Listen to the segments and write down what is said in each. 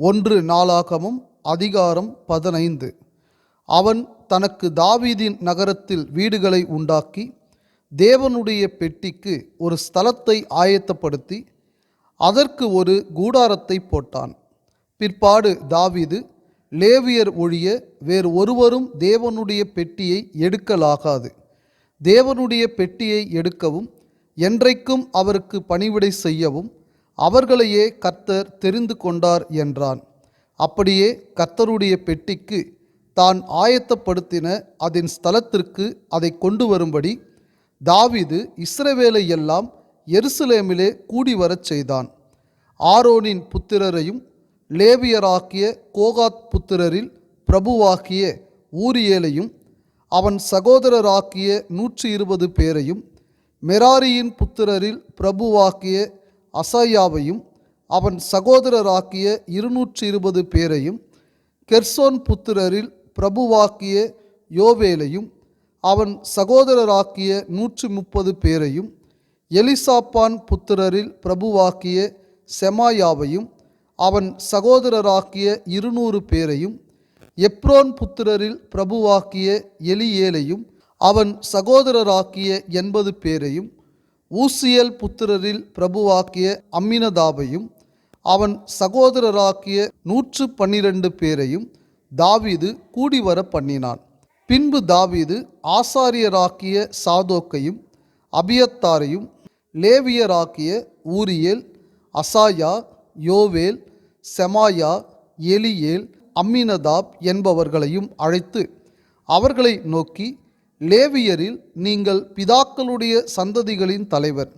ஒன்று நாளாகமும் அதிகாரம் பதினைந்து. அவன் தனக்கு தாவீதின் நகரத்தில் வீடுகளை உண்டாக்கி தேவனுடைய பெட்டிக்கு ஒரு ஸ்தலத்தை ஆயத்தப்படுத்தி அதற்கு ஒரு கூடாரத்தை போட்டான். பிற்பாடு தாவீது லேவியர் ஒழிய வேறு ஒருவரும் தேவனுடைய பெட்டியை எடுக்கலாகாது. தேவனுடைய பெட்டியை எடுக்கவும் என்றைக்கும் அவருக்கு பணிவிடை செய்யவும் அவர்களையே கர்த்தர் தெரிந்து கொண்டார் என்றான். அப்படியே கர்த்தருடைய பெட்டிக்கு தான் ஆயத்தப்படுத்தின அதன் ஸ்தலத்திற்கு அதை கொண்டு வரும்படி தாவிது இஸ்ரவேலை எல்லாம் எருசலேமிலே கூடி வரச் செய்தான். ஆரோனின் புத்திரரையும் லேவியராக்கிய கோகாத் புத்திரரில் பிரபுவாகிய ஊரியேலையும் அவன் சகோதரராக்கிய நூற்றி இருபது பேரையும் மெராரியின் புத்திரரில் பிரபுவாக்கிய அசாயாவையும் அவன் சகோதரராக்கிய இருநூற்றி இருபது பேரையும் கெர்சோன் புத்திரரில் பிரபுவாக்கிய யோவேலையும் அவன் சகோதரராக்கிய நூற்றி முப்பது பேரையும் எலிசாப்பான் புத்திரரில் பிரபுவாக்கிய செமாயாவையும் அவன் சகோதரராக்கிய இருநூறு பேரையும் எப்ரோன் புத்திரரில் பிரபுவாக்கிய எலியேலையும் அவன் சகோதரராக்கிய எண்பது பேரையும் ஊசியல் புத்திரரில் பிரபுவாக்கிய அம்மினதாபையும் அவன் சகோதரராக்கிய நூற்று பன்னிரண்டு பேரையும் தாவீது கூடிவர பண்ணினான். பின்பு தாவீது ஆசாரியராக்கிய சாதோக்கையும் அபியத்தாரையும் லேவியராக்கிய ஊரியேல் அசாயா யோவேல் செமாயா எலியேல் அம்மினதாப் என்பவர்களையும் அழைத்து அவர்களை நோக்கி லேவியரில் நீங்கள் பிதாக்களுடைய சந்ததிகளின் தலைவர்.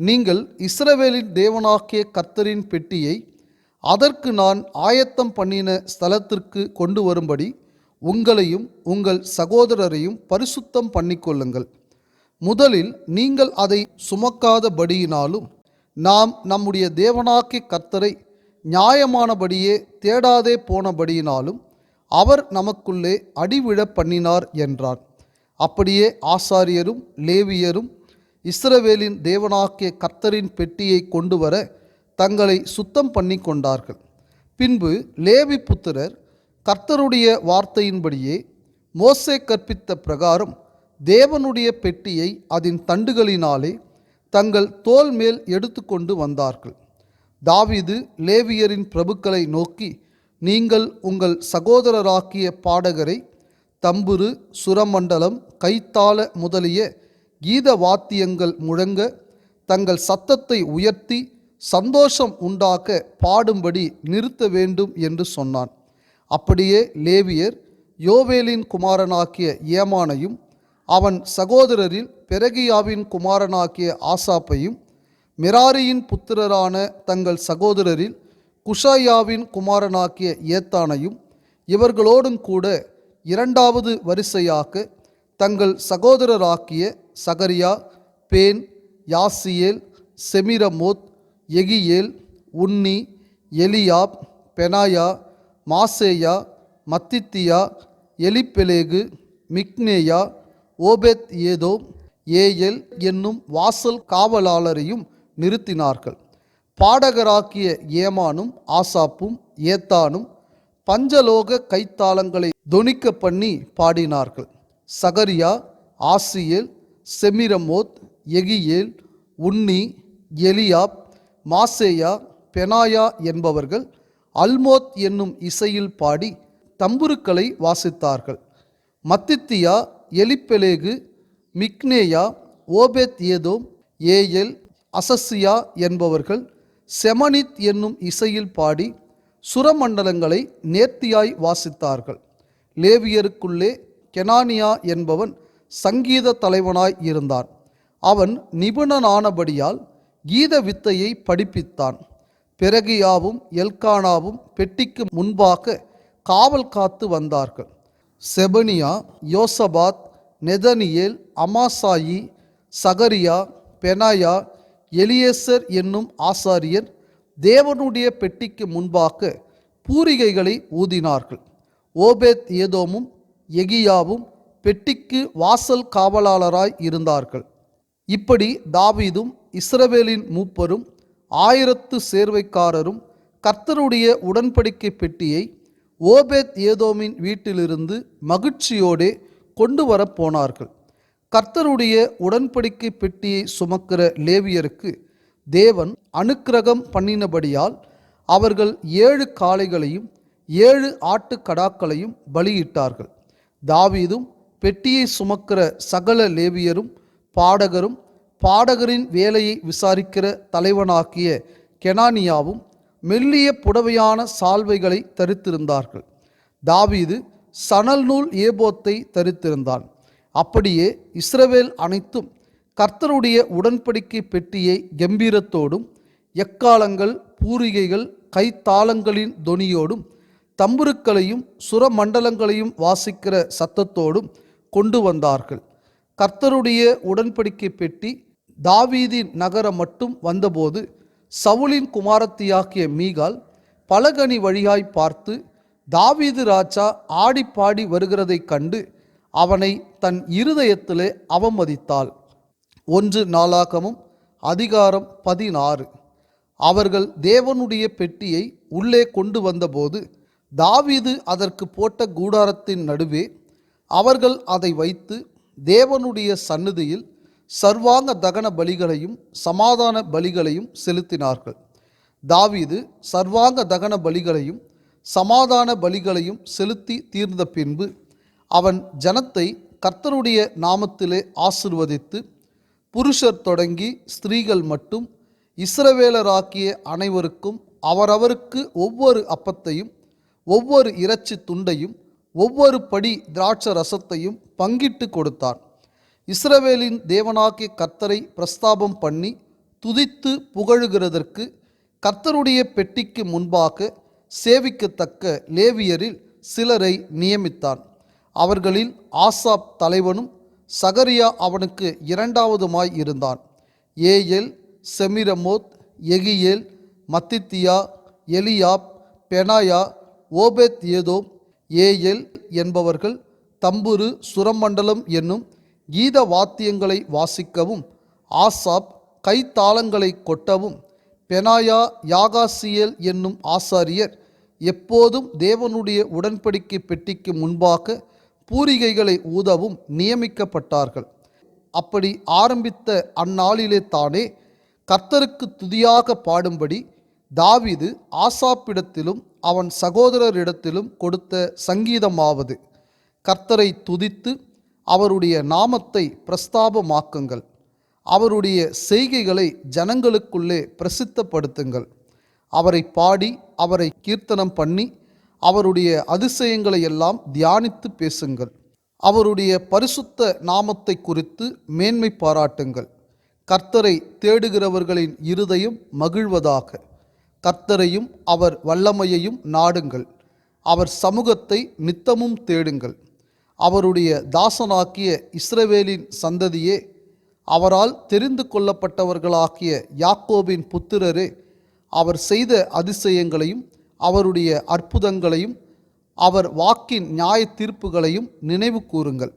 நீங்கள் இஸ்ரவேலின் தேவனாக்கிய கர்த்தரின் பெட்டியை அதற்கு நான் ஆயத்தம் பண்ணின ஸ்தலத்திற்கு கொண்டு வரும்படி உங்களையும் உங்கள் சகோதரரையும் பரிசுத்தம் பண்ணிக்கொள்ளுங்கள். முதலில் நீங்கள் அதை சுமக்காதபடியினாலும் நாம் நம்முடைய தேவனாக்கிய கர்த்தரை நியாயமானபடியே தேடாதே போனபடியினாலும் அவர் நமக்குள்ளே அடிவிழ பண்ணினார் என்றான். அப்படியே ஆசாரியரும் லேவியரும் இஸ்ரவேலின் தேவனாகிய கர்த்தரின் பெட்டியை கொண்டு வர தங்களை சுத்தம் பண்ணி கொண்டார்கள் பின்பு லேவி புத்திரர் கர்த்தருடைய வார்த்தையின்படியே மோசே கற்பித்த பிரகாரம் தேவனுடைய பெட்டியை அதன் தண்டுகளினாலே தங்கள் தோல் மேல் எடுத்துக்கொண்டு வந்தார்கள். தாவிது லேவியரின் பிரபுக்களை நோக்கி நீங்கள் உங்கள் சகோதரராக்கிய பாடகரை தம்புரு சுரமண்டலம் கைத்தாள முதலிய கீத வாத்தியங்கள் முழங்க தங்கள் சத்தத்தை உயர்த்தி சந்தோஷம் உண்டாக்க பாடும்படி நிறுத்த வேண்டும் என்று சொன்னான். அப்படியே லேவியர் யோவேலின் குமாரனாக்கிய ஏமானையும் அவன் சகோதரரில் பெரகியாவின் குமாரனாகிய ஆசாப்பையும் மிராரியின் புத்திரரான தங்கள் சகோதரரில் குஷாயாவின் குமாரனாகிய ஏத்தானையும் இவர்களோடும் கூட இரண்டாவது வரிசையாக தங்கள் சகோதரராக்கிய Zechariah Ben Jaaziel Shemiramoth Jehiel Unni Eliab Benaiah Maaseiah Mattithiah Elipheleh மிக்னேயா ஓபெத் ஏதோ ஏஎல் என்னும் வாசல் காவலாளரையும் நிறுத்தினார்கள். பாடகராக்கிய ஏமானும் ஆசாப்பும் ஏத்தானும் பஞ்சலோக கைத்தாளங்களை தொனிக்க பண்ணி பாடினார்கள். Zechariah Aziel Shemiramoth Jehiel Unni Eliab Maaseiah Benaiah என்பவர்கள் அல்மோத் என்னும் இசையில் பாடி தம்புருக்களை வாசித்தார்கள். மத்தித்தியா எலிப்பெலேகு மிக்னேயா ஓபெத் ஏதோம் ஏஎல் அசசியா என்பவர்கள் செமனித் என்னும் இசையில் பாடி சுரமண்டலங்களை நேர்த்தியாய் வாசித்தார்கள். லேவியருக்குள்ளே கெனானியா என்பவன் சங்கீத தலைவனாய் இருந்தான். அவன் நிபுணனானபடியால் கீத வித்தையை படிப்பித்தான். பிறகியாவும் எல்கானாவும் பெட்டிக்கு முன்பாக காவல் காத்து வந்தார்கள். செபனியா யோசபாத் நெதனியேல் அமாசாயி சகரியா பெனாயா எலியேசர் என்னும் ஆசாரியர் தேவனுடைய பெட்டிக்கு முன்பாக பூரிகைகளை ஊதினார்கள். ஓபேத் ஏதோமும் எகியாவும் பெட்டிக்கு வாசல் காவலாளராய் இருந்தார்கள். இப்படி தாவீதும் இஸ்ரவேலின் மூப்பரும் ஆயிரத்து சேர்வைக்காரரும் கர்த்தருடைய உடன்படிக்கை பெட்டியை ஓபேத் ஏதோமின் வீட்டிலிருந்து மகிழ்ச்சியோடே கொண்டு வரப் போனார்கள். கர்த்தருடைய உடன்படிக்கை பெட்டியை சுமக்கிற லேவியருக்கு தேவன் அனுக்கிரகம் பண்ணினபடியால் அவர்கள் ஏழு காளைகளையும் ஏழு ஆட்டுக்கடாக்களையும் பலியிட்டார்கள். தாவீதும் பெட்டியை சுமக்கிற சகல லேவியரும் பாடகரும் பாடகரின் வேலையை விசாரிக்கிற தலைவனாகிய கெனானியாவும் மெல்லிய புடவையான சால்வைகளை தரித்திருந்தார்கள். தாவீது சணல் நூல் ஏபோத்தை தரித்திருந்தான். அப்படியே இஸ்ரவேல் அனைத்தும் கர்த்தருடைய உடன்படிக்கை பெட்டியை கம்பீரத்தோடும் எக்காலங்கள் பூரிகைகள் கைத்தாளங்களின் தொனியோடும் தம்புருக்களையும் சுரமண்டலங்களையும் வாசிக்கிற சத்தத்தோடும் கொண்டு வந்தார்கள். கர்த்தருடைய உடன்படிக்கை பெட்டி தாவீதின் நகரம் மட்டும் வந்தபோது சவுலின் குமாரத்தியாகிய மீகால் பலகனி வழியாய் பார்த்து தாவீது ராஜா ஆடிப்பாடி வருகிறதைக் கண்டு அவனை தன் இருதயத்திலே அவமதித்தாள். ஒன்று நாளாகமும் அதிகாரம் பதினாறு. அவர்கள் தேவனுடைய பெட்டியை உள்ளே கொண்டு வந்தபோது தாவீது அதற்கு போட்ட கூடாரத்தின் நடுவே அவர்கள் அதை வைத்து தேவனுடைய சந்நிதியில் சர்வாங்க தகன பலிகளையும் சமாதான பலிகளையும் செலுத்தினார்கள். தாவீது சர்வாங்க தகன பலிகளையும் சமாதான பலிகளையும் செலுத்தி தீர்ந்த பின்பு அவன் ஜனத்தை கர்த்தருடைய நாமத்திலே ஆசிர்வதித்து புருஷர் தொடங்கி ஸ்திரீகள் மட்டும் இஸ்ரவேலராக்கிய அனைவருக்கும் அவரவருக்கு ஒவ்வொரு அப்பத்தையும் ஒவ்வொரு இறைச்சி துண்டையும் ஒவ்வொரு படி திராட்ச ரசத்தையும் பங்கிட்டு கொடுத்தான் இஸ்ரவேலின் தேவனாகிய கர்த்தரை பிரஸ்தாபம் பண்ணி துதித்து புகழுகிறதற்கு கர்த்தருடைய பெட்டிக்கு முன்பாக சேவிக்கத்தக்க லேவியரில் சிலரை நியமித்தான் அவர்களில் ஆசாப் தலைவனும் சகரியா அவனுக்கு இரண்டாவதுமாய் இருந்தான். ஏஎல் செமிரமோத் எகியேல் மத்தித்தியா எலியாப் பெனாயா ஓபேத் ஏதோ ஏஎல் என்பவர்கள் தம்புரு சுரமண்டலம் என்னும் கீத வாத்தியங்களை வாசிக்கவும் ஆசாப் கைத்தாளங்களை கொட்டவும் பெனாயா யாகாசியேல் என்னும் ஆசாரியர் எப்போதும் தேவனுடைய உடன்படிக்கை பெட்டிக்கு முன்பாக பூரிகைகளை ஊதவும் நியமிக்கப்பட்டார்கள். அப்படி ஆரம்பித்த அந்நாளிலே தானே கர்த்தருக்கு துதியாக பாடும்படி தாவிது ஆசாப்பிடத்திலும் அவன் சகோதரரிடத்திலும் கொடுத்த சங்கீதமாவது. கர்த்தரை துதித்து அவருடைய நாமத்தை பிரஸ்தாபமாக்குங்கள். அவருடைய செய்கைகளை ஜனங்களுக்குள்ளே பிரசித்தப்படுத்துங்கள். அவரை பாடி அவரை கீர்த்தனம் பண்ணி அவருடைய அதிசயங்களை எல்லாம் தியானித்து பேசுங்கள். அவருடைய பரிசுத்த நாமத்தை குறித்து மேன்மை பாராட்டுங்கள். கர்த்தரை தேடுகிறவர்களின் இருதயம் மகிழ்வதாக. கர்த்தரையும் அவர் வல்லமையையும் நாடுங்கள். அவர் சமூகத்தை நித்தமும் தேடுங்கள். அவருடைய தாசனாக்கிய இஸ்ரவேலின் சந்ததியே அவரால் தெரிந்து கொள்ளப்பட்டவர்களாகிய யாக்கோபின் புத்திரரே அவர் செய்த அதிசயங்களையும் அவருடைய அற்புதங்களையும் அவர் வாக்கின் நியாய தீர்ப்புகளையும் நினைவு கூறுங்கள்.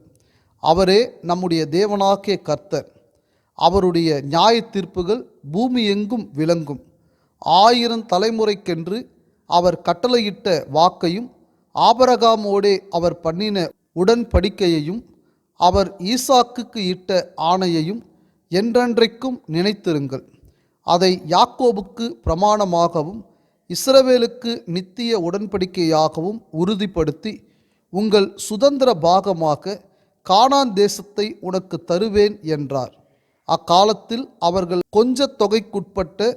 அவரே நம்முடைய தேவனாகிய கர்த்தர். அவருடைய நியாய தீர்ப்புகள் பூமி எங்கும் விளங்கும். ஆயிரம் தலைமுறைக்கென்று அவர் கட்டளையிட்ட வாக்கையும் ஆபரகாமோடே அவர் பண்ணின உடன்படிக்கையையும் அவர் ஈசாக்குக்கு இட்ட ஆணையையும் என்றென்றைக்கும் நினைத்திருங்கள். அதை யாக்கோபுக்கு பிரமாணமாகவும் இஸ்ரவேலுக்கு நித்திய உடன்படிக்கையாகவும் உறுதிப்படுத்தி உங்கள் சுதந்திர பாகமாக கானான் தேசத்தை உனக்கு தருவேன் என்றார். அக்காலத்தில் அவர்கள் கொஞ்ச தொகைக்குட்பட்ட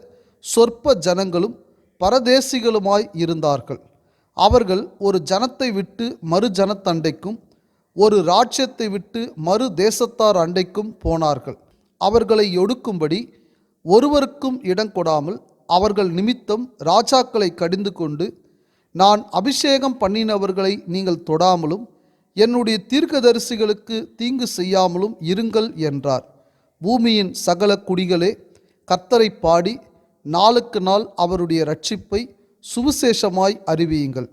சொற்ப ஜனங்களும் பரதேசிகளுமாய் இருந்தார்கள். அவர்கள் ஒரு ஜனத்தை விட்டு மறு ஜனத்தண்டைக்கும் ஒரு ராஜ்யத்தை விட்டு மறு தேசத்தார் அண்டைக்கும் போனார்கள். அவர்களை ஒடுக்கும்படி ஒருவருக்கும் இடம் கொடாமல் அவர்கள் நிமித்தம் ராஜாக்களை கடிந்து கொண்டு நான் அபிஷேகம் பண்ணினவர்களை நீங்கள் தொடாமலும் என்னுடைய தீர்க்கதரிசிகளுக்கு தீங்கு செய்யாமலும் இருங்கள் என்றார். பூமியின் சகல குடிகளே கர்த்தரை பாடி நாளுக்கு நாள் அவருடைய ரட்சிப்பை சுவிசேஷமாய் அறிவியுங்கள்.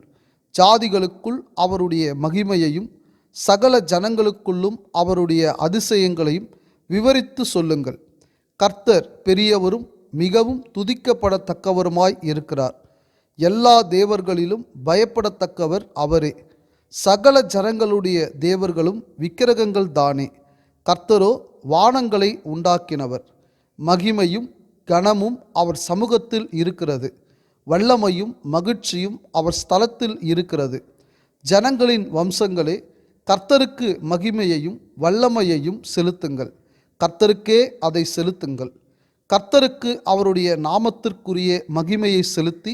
ஜாதிகளுக்குள் அவருடைய மகிமையையும் சகல ஜனங்களுக்குள்ளும் அவருடைய அதிசயங்களையும் விவரித்து சொல்லுங்கள். கர்த்தர் பெரியவரும் மிகவும் துதிக்கப்படத்தக்கவருமாய் இருக்கிறார். எல்லா தேவர்களிலும் பயப்படத்தக்கவர் அவரே. சகல ஜனங்களுடைய தேவர்களும் விக்கிரகங்கள் தானே. கர்த்தரோ வானங்களை உண்டாக்கினவர். மகிமையும் கனமும் அவர் சமூகத்தில் இருக்கிறது. வல்லமையும் மகிழ்ச்சியும் அவர் ஸ்தலத்தில் இருக்கிறது. ஜனங்களின் வம்சங்களே கர்த்தருக்கு மகிமையையும் வல்லமையையும் செலுத்துங்கள். கர்த்தருக்கே அதை செலுத்துங்கள். கர்த்தருக்கு அவருடைய நாமத்திற்குரிய மகிமையை செலுத்தி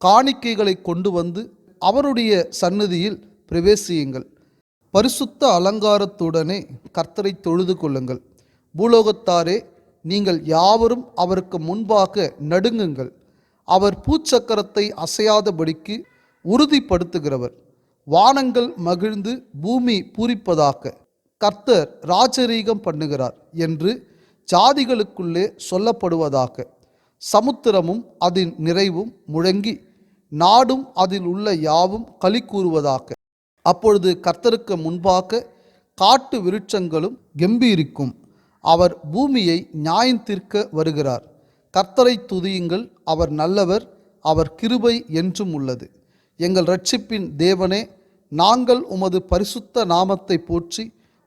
காணிக்கைகளை கொண்டு வந்து அவருடைய சந்நிதியில் பிரவேசியுங்கள். பரிசுத்த அலங்காரத்துடனே கர்த்தரை தொழுது கொள்ளுங்கள். பூலோகத்தாரே நீங்கள் யாவரும் அவருக்கு முன்பாக நடுங்குங்கள். அவர் பூச்சக்கரத்தை அசையாதபடிக்கு உறுதிப்படுத்துகிறவர். வானங்கள் மகிழ்ந்து பூமி பூரிப்பதாக கர்த்தர் ராஜரீகம் பண்ணுகிறார் என்று ஜாதிகளுக்குள்ளே சொல்லப்படுவதாக. சமுத்திரமும் அதன் நிறைவும் முழங்கி நாடும் அதில் உள்ள யாவும் களி கூறுவதாக. அப்பொழுது கர்த்தருக்கு முன்பாக காட்டு விருட்சங்களும் கெம்பீரிக்கும். அவர் பூமியை நியாயம் தீர்க்க வருகிறார். கர்த்தரை துதியுங்கள் அவர் நல்லவர் அவர் கிருபை என்றும் உள்ளது. எங்கள் ரட்சிப்பின் தேவனே நாங்கள் உமது பரிசுத்த நாமத்தை போற்றி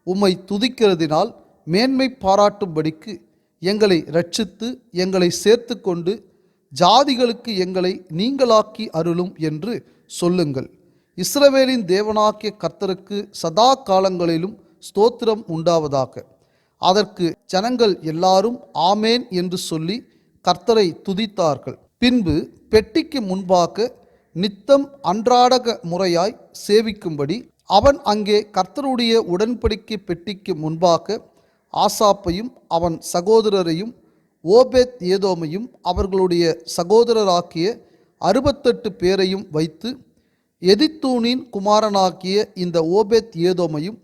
உம்மை துதிக்கிறதினால் மேன்மை பாராட்டும்படிக்கு எங்களை ரட்சித்து எங்களை சேர்த்து கொண்டு ஜாதிகளுக்கு எங்களை நீங்களாக்கி அருளும் என்று சொல்லுங்கள். இஸ்ரவேலின் தேவனாகிய கர்த்தருக்கு சதா காலங்களிலும் ஸ்தோத்திரம் உண்டாவதாக. அதற்கு ஜனங்கள் எல்லாரும் ஆமேன் என்று சொல்லி கர்த்தரை துதித்தார்கள். பின்பு பெட்டிக்கு முன்பாக நித்தம் அன்றாடக முறையாய் சேவிக்கும்படி அவன் அங்கே கர்த்தருடைய உடன்படிக்கை பெட்டிக்கு முன்பாக ஆசாப்பையும் அவன் சகோதரரையும் ஓபேத் ஏதோமையும் அவர்களுடைய சகோதரராக்கிய அறுபத்தெட்டு பேரையும் வைத்து எதித்தூனின் குமாரனாக்கிய இந்த ஓபேத் ஏதோமையும்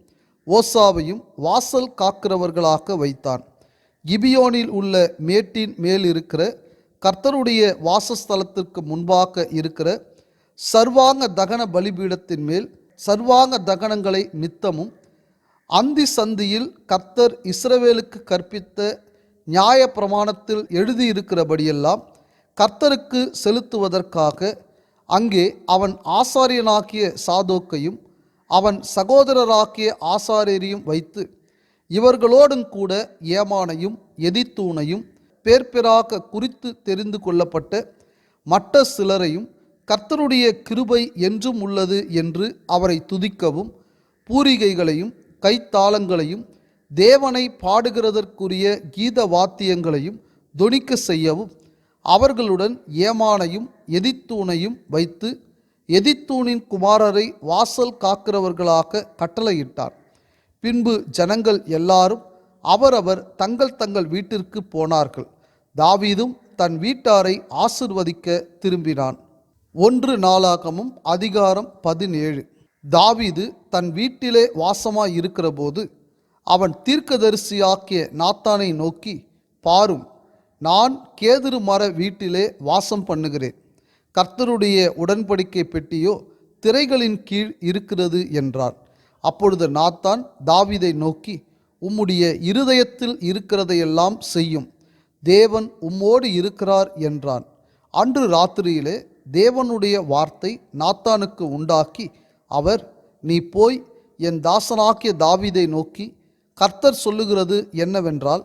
ஓசாவையும் வாசல் காக்கிறவர்களாக வைத்தான். கிபியோனில் உள்ள மேட்டின் மேல் இருக்கிற கர்த்தருடைய வாசஸ்தலத்திற்கு முன்பாக இருக்கிற சர்வாங்க தகன பலிபீடத்தின் மேல் சர்வாங்க தகனங்களை நித்தமும் அந்தி சந்தியில் கர்த்தர் இஸ்ரவேலுக்கு கற்பித்த நியாய பிரமாணத்தில் எழுதியிருக்கிறபடியெல்லாம் கர்த்தருக்கு செலுத்துவதற்காக அங்கே அவன் ஆசாரியனாகிய சாதோக்கையும் அவன் சகோதரராகிய ஆசாரியரையும் வைத்து இவர்களோடும் கூட ஏமானையும் எதித்தூணையும் பேர்பெறாக குறித்து தெரிந்து கொள்ளப்பட்ட மற்ற சிலரையும் கர்த்தருடைய கிருபை என்றும் உள்ளது என்று அவரை துதிக்கவும் பூரிகைகளையும் கைத்தாளங்களையும் தேவனை பாடுகிறதற்குரிய கீத வாத்தியங்களையும் தொனிக்க செய்யவும் அவர்களுடன் ஏமானையும் எதித்தூணையும் வைத்து எதித்தூணின் குமாரரை வாசல் காக்கிறவர்களாக கட்டளையிட்டார். பின்பு ஜனங்கள் எல்லாரும் அவரவர் தங்கள் தங்கள் வீட்டிற்கு போனார்கள். தாவீதும் தன் வீட்டாரை ஆசிர்வதிக்க திரும்பினான். ஒன்று நாளாகமும் அதிகாரம் பதினேழு. தாவீது தன் வீட்டிலே வாசமாய் இருக்கிறபோது அவன் தீர்க்கதரிசியாக்கிய நாத்தானை நோக்கி பாரும் நான் கேதுரு மர வீட்டிலே வாசம் பண்ணுகிறேன். கர்த்தருடைய உடன்படிக்கை பெட்டியோ திரைகளின் கீழ் இருக்கிறது என்றான் அப்பொழுது நாத்தான் தாவிதை நோக்கி உம்முடைய இருதயத்தில் இருக்கிறதையெல்லாம் செய்யும். தேவன் உம்மோடு இருக்கிறார் என்றான். அன்று ராத்திரியிலே தேவனுடைய வார்த்தை நாத்தானுக்கு உண்டாக்கி அவர் நீ போய் என் தாசனாகிய தாவீதை நோக்கி கர்த்தர் சொல்லுகிறது என்னவென்றால்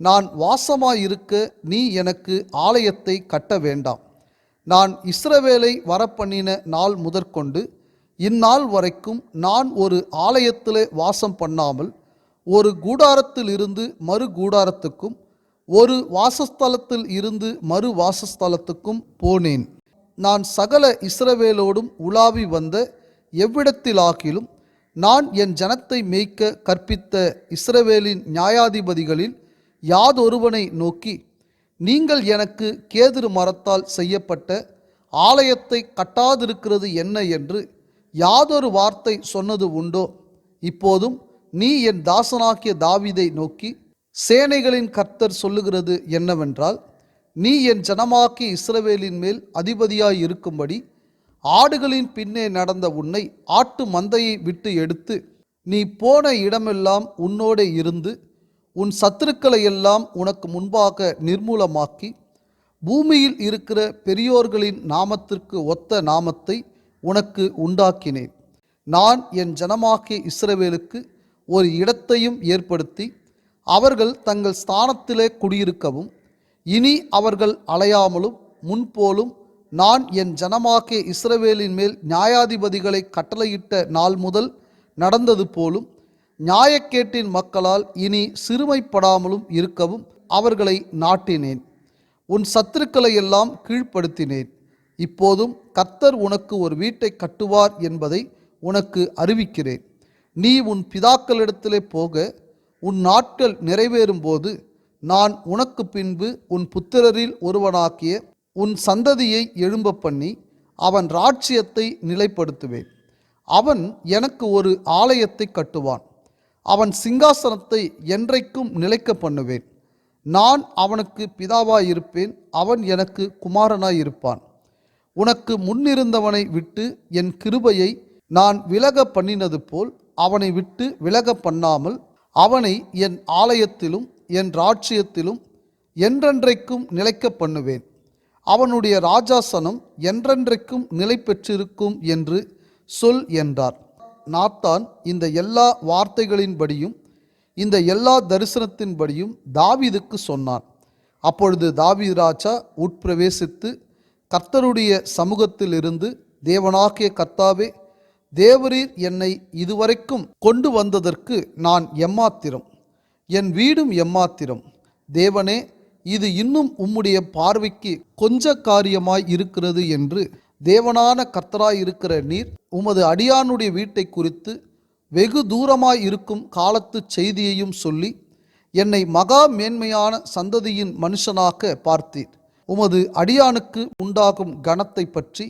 நான் வாசமாயிருக்க நீ எனக்கு ஆலயத்தை கட்ட வேண்டாம். நான் இஸ்ரவேலை வரப்பண்ணின நாள் முதற்கொண்டு இந்நாள் வரைக்கும் நான் ஒரு ஆலயத்தில் வாசம் பண்ணாமல் ஒரு கூடாரத்தில் இருந்து மறு கூடாரத்துக்கும் ஒரு வாசஸ்தலத்தில் இருந்து மறு வாசஸ்தலத்துக்கும் போனேன். நான் சகல இஸ்ரவேலோடும் உலாவி வந்த எவ்விடத்திலாகிலும் நான் என் ஜனத்தை மேய்க்க கற்பித்த இஸ்ரவேலின் நியாயாதிபதிகளில் யாதொருவனை நோக்கி நீங்கள் எனக்கு கேதுரு மரத்தால் செய்யப்பட்ட ஆலயத்தை கட்டாதிருக்கிறது என்ன என்று யாதொரு வார்த்தை சொன்னது உண்டோ? இப்போதும் நீ என் தாசனாகிய தாவிதை நோக்கி சேனைகளின் கர்த்தர் சொல்லுகிறது என்னவென்றால் நீ என் ஜனமாக்கிய இஸ்ரவேலின் மேல் அதிபதியாய் இருக்கும்படி ஆடுகளின் பின்னே நடந்த உன்னை ஆட்டு மந்தையை விட்டு எடுத்து நீ போன இடமெல்லாம் உன்னோடே இருந்து உன் சத்துருக்களை எல்லாம் உனக்கு முன்பாக நிர்மூலமாக்கி பூமியில் இருக்கிற பெரியோர்களின் நாமத்திற்கு ஒத்த நாமத்தை உனக்கு உண்டாக்கினேன். நான் என் ஜனமாகிய இஸ்ரவேலுக்கு ஒரு இடத்தையும் ஏற்படுத்தி அவர்கள் தங்கள் ஸ்தானத்திலே குடியிருக்கவும் இனி அவர்கள் அலையாமலும் முன்போலும் நான் என் ஜனமாகிய இஸ்ரவேலின் மேல் நியாயாதிபதிகளை கட்டளையிட்ட நாள் முதல் நடந்தது போலும் நியாயக்கேட்டின் மக்களால் இனி சிறுமைப்படாமலும் இருக்கவும் அவர்களை நாட்டினேன். உன் சத்துருக்களை எல்லாம் கீழ்ப்படுத்தினேன். இப்போதும் கர்த்தர் உனக்கு ஒரு வீட்டை கட்டுவார் என்பதை உனக்கு அறிவிக்கிறேன். நீ உன் பிதாக்களிடத்திலே போக உன் நாட்கள் நிறைவேறும்போது நான் உனக்கு பின்பு உன் புத்திரரில் ஒருவனாக்கிய உன் சந்ததியை எழும்ப பண்ணி அவன் ராட்சியத்தை நிலைப்படுத்துவேன். அவன் எனக்கு ஒரு ஆலயத்தை கட்டுவான். அவன் சிங்காசனத்தை என்றைக்கும் நிலைக்க பண்ணுவேன். நான் அவனுக்கு பிதாவாயிருப்பேன். அவன் எனக்கு குமாரனாயிருப்பான். உனக்கு முன்னிருந்தவனை விட்டு என் கிருபையை நான் விலக பண்ணினது போல் அவனை விட்டு விலக பண்ணாமல் அவனை என் ஆலயத்திலும் என் ராட்சியத்திலும் என்றென்றைக்கும் நிலைக்க பண்ணுவேன். அவனுடைய ராஜாசனம் என்றென்றைக்கும் நிலை பெற்றிருக்கும் என்று சொல் என்றார். நாத்தான் இந்த எல்லா வார்த்தைகளின்படியும் இந்த எல்லா தரிசனத்தின்படியும் தாவீதுக்கு சொன்னான். அப்பொழுது தாவீது ராஜா உட்பிரவேசித்து கர்த்தருடைய சமூகத்திலிருந்து தேவனாகிய கர்த்தாவே தேவரீர் என்னை இதுவரைக்கும் கொண்டு வந்ததற்கு நான் எம்மாத்திரம் என் வீடும் எம்மாத்திரம். தேவனே இது இன்னும் உம்முடைய பார்வைக்கு கொஞ்ச காரியமாய் இருக்கிறது என்று தேவனான கர்த்தராய் இருக்கிற நீர் உமது அடியானுடைய வீட்டை குறித்து வெகு தூரமாய் இருக்கும் காலத்து செய்தியையும் சொல்லி என்னை மகா மேன்மையான சந்ததியின் மனுஷனாக பார்த்தீர். உமது அடியானுக்கு உண்டாகும் கணத்தை பற்றி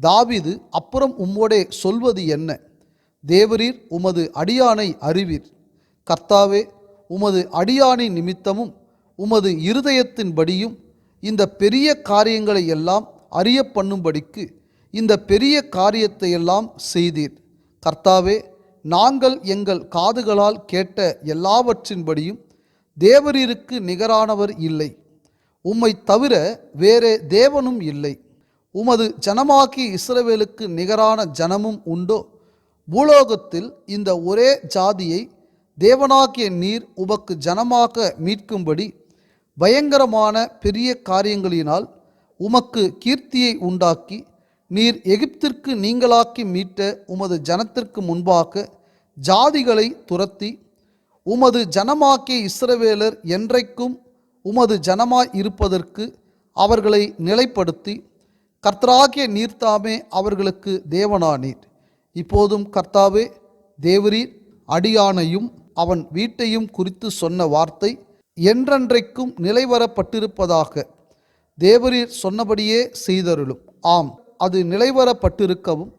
தாவிது அப்புறம் உம்மோடே சொல்வது என்ன? தேவரீர் உமது அடியானை அறிவீர். கர்த்தாவே உமது அடியானை நிமித்தமும் உமது இருதயத்தின்படியும் இந்த பெரிய காரியங்களை எல்லாம் அறிய பண்ணும்படிக்கு இந்த பெரிய காரியத்தை எல்லாம் செய்தீர். கர்த்தாவே நாங்கள் எங்கள் காதுகளால் கேட்ட எல்லாவற்றின்படியும் தேவரீருக்கு நிகரானவர் இல்லை. உம்மை தவிர வேறே தேவனும் இல்லை. உமது ஜனமாகிய இஸ்ரவேலுக்கு நிகரான ஜனமும் உண்டோ? பூலோகத்தில் இந்த ஒரே ஜாதியை தேவனாகிய நீர் உமக்கு ஜனமாக மீட்கும்படி பயங்கரமான பெரிய காரியங்களினால் உமக்கு கீர்த்தியை உண்டாக்கி நீர் எகிப்திற்கு நீங்களாக்கி மீட்ட உமது ஜனத்திற்கு முன்பாக ஜாதிகளை துரத்தி உமது ஜனமாக்கிய இஸ்ரவேலர் என்றைக்கும் உமது ஜனமாய் இருப்பதற்கு அவர்களை நிலைப்படுத்தி கர்த்தராகிய நீர்த்தாமே அவர்களுக்கு தேவனானீர். இப்போதும் கர்த்தாவே தேவரீர் அடியானையும் அவன் வீட்டையும் குறித்து சொன்ன வார்த்தை என்றென்றைக்கும் நிலைவரப்பட்டிருப்பதாக தேவரீர் சொன்னபடியே செய்தருளும். ஆம் அது நிலைவரப்பட்டிருக்கவும்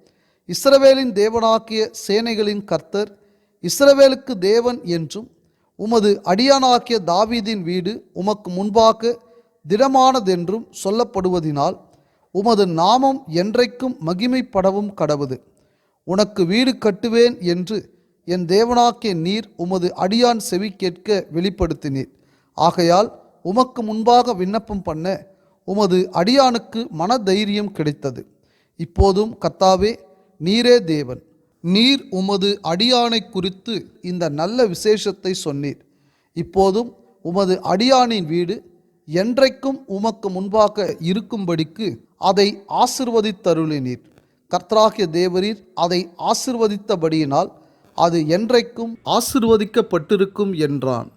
இஸ்ரவேலின் தேவனாக்கிய சேனைகளின் கர்த்தர் இஸ்ரவேலுக்கு தேவன் என்றும் உமது அடியானாக்கிய தாவீதின் வீடு உமக்கு முன்பாக திடமானதென்றும் சொல்லப்படுவதினால் உமது நாமம் என்றைக்கும் மகிமைப்படவும் கடவுது. உனக்கு வீடு கட்டுவேன் என்று என் தேவனாக்கிய நீர் உமது அடியான் செவி கேட்க வெளிப்படுத்தினீர். ஆகையால் உமக்கு முன்பாக விண்ணப்பம் பண்ண உமது அடியானுக்கு மனதைரியம் கிடைத்தது. இப்போதும் கத்தாவே நீரே தேவன். நீர் உமது அடியானை குறித்து இந்த நல்ல விசேஷத்தை சொன்னீர். இப்போதும் உமது அடியானின் வீடு என்றைக்கும் உமக்கு முன்பாக இருக்கும்படிக்கு அதை ஆசிர்வதித்தருளினீர். கர்த்தராகிய தேவரீர் அதை ஆசிர்வதித்தபடியினால் அது என்றைக்கும் ஆசிர்வதிக்கப்பட்டிருக்கும் என்றான்.